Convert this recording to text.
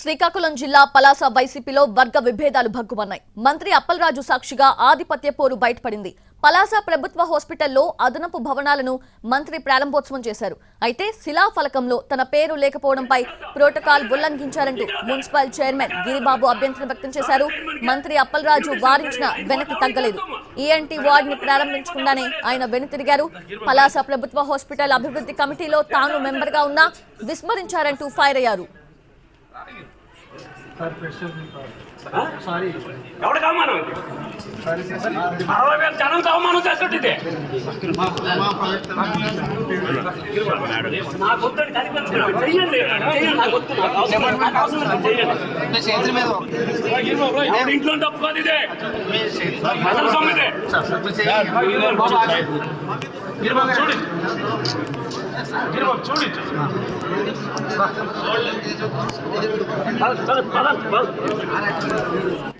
శ్రీకాకుళం జిల్లా పలాస వైసీపీలో వర్గ విభేదాలు భగ్గుమన్నాయి. మంత్రి అప్పలరాజు సాక్షిగా ఆధిపత్య పోరు బయటపడింది. పలాస ప్రభుత్వ హాస్పిటల్లో అదనపు భవనాలను మంత్రి ప్రారంభోత్సవం చేశారు. అయితే శిలాఫలకంలో తన పేరు లేకపోవడంపై ప్రోటోకాల్ ఉల్లంఘించారంటూ మున్సిపల్ చైర్మన్ గిరిబాబు అభ్యంతరం వ్యక్తం చేశారు. మంత్రి అప్పలరాజు వారించిన వెనక్కి తగ్గలేదు. ఈఎన్టీ వార్డుని ప్రారంభించకుండానే ఆయన వెనుతిరిగారు. పలాస ప్రభుత్వ హాస్పిటల్ అభివృద్ధి కమిటీలో తాను మెంబర్గా ఉన్నా విస్మరించారంటూ ఫైర్ అయ్యారు. ఎవరికి అవమానం ఇది? అరవై వేల జనంతో అవమానం చేస్తుంటే నా గుర్తుని కనిపించలేదు. చెయ్యండి చెయ్యండి. ఇంట్లో డబ్బు కాదు ఇదే ప్రజల minimum two liters. Salt. Salt. Salt. Salt. Salt.